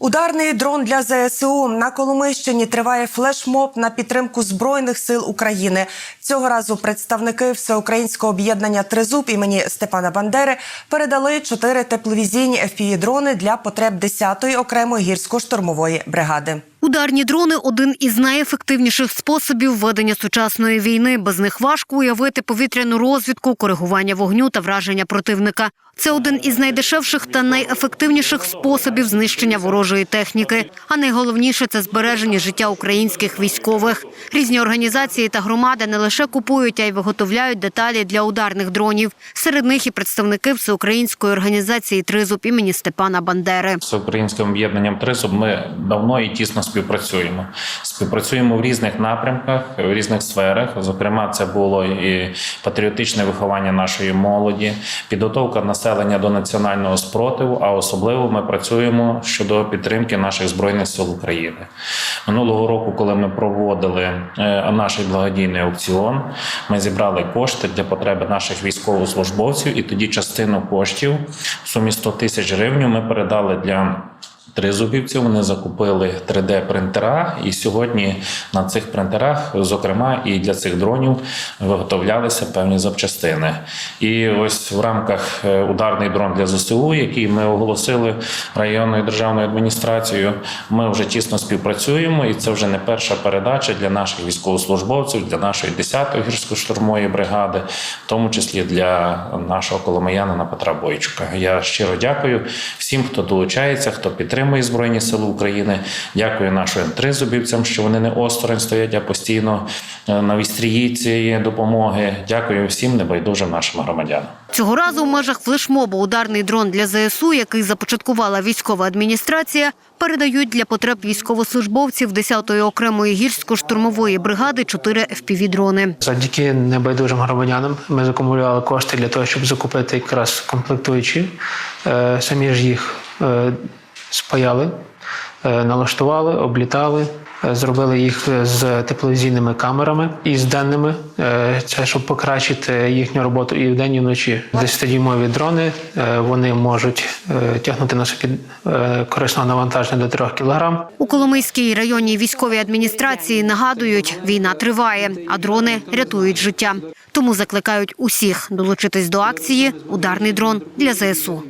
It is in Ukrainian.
Ударний дрон для ЗСУ на Коломищині триває флешмоб на підтримку збройних сил України. Цього разу представники всеукраїнського об'єднання Тризуб імені Степана Бандери передали чотири тепловізійні FPV-дрони для потреб 10-ї окремої гірсько-штурмової бригади. Ударні дрони один із найефективніших способів ведення сучасної війни. Без них важко уявити повітряну розвідку, коригування вогню та враження противника. Це один із найдешевших та найефективніших способів знищення ворожої техніки. А найголовніше це збереження життя українських військових. Різні організації та громади не лише купують, а й виготовляють деталі для ударних дронів. Серед них і представники всеукраїнської організації Тризуб імені Степана Бандери. з українським об'єднанням Трисуб ми давно і тісно співпрацюємо. Співпрацюємо в різних напрямках, в різних сферах. Зокрема, це було і патріотичне виховання нашої молоді, підготовка населення до національного спротиву. А особливо ми працюємо щодо підтримки наших збройних сил України. Минулого року, коли ми проводили е, наш благодійний аукціон, ми зібрали кошти для потреби наших військовослужбовців, і тоді частину коштів в сумі 100 тисяч гривень ми передали для. Тризубівців вони закупили 3D-принтера, і сьогодні на цих принтерах, зокрема, і для цих дронів виготовлялися певні запчастини. І ось в рамках е, ударний дрон для ЗСУ, який ми оголосили районною державною адміністрацією, ми вже тісно співпрацюємо, і це вже не перша передача для наших військовослужбовців, для нашої 10-ї гірсько-штурмової бригади, в тому числі для нашого коломиянина Петра Бойчука. Я щиро дякую всім, хто долучається, хто підтримує Збройні Сили України. Дякую нашим тризубівцям, що вони не осторонь стоять, а постійно е, на вістрії цієї допомоги. Дякую всім небайдужим нашим громадянам. Цього разу в межах флешмобу ударний дрон для ЗСУ, який започаткувала військова адміністрація, передають для потреб військовослужбовців 10-ї окремої гірсько-штурмової бригади 4 FPV-дрони. Завдяки небайдужим громадянам ми закумулювали кошти для того, щоб закупити якраз комплектуючі. Е, Самі ж їх е, спаяли, е, налаштували, облітали. е, Зробили їх з тепловізійними камерами і з денними. Е, Це щоб покращити їхню роботу і вдень, і вночі. 10-дюймові дрони е, вони можуть е, тягнути на собі е, корисного навантаження до 3 кг. У Коломийській районній військовій адміністрації нагадують, війна триває, а дрони рятують життя. Тому закликають усіх долучитись до акції Ударний дрон для ЗСУ.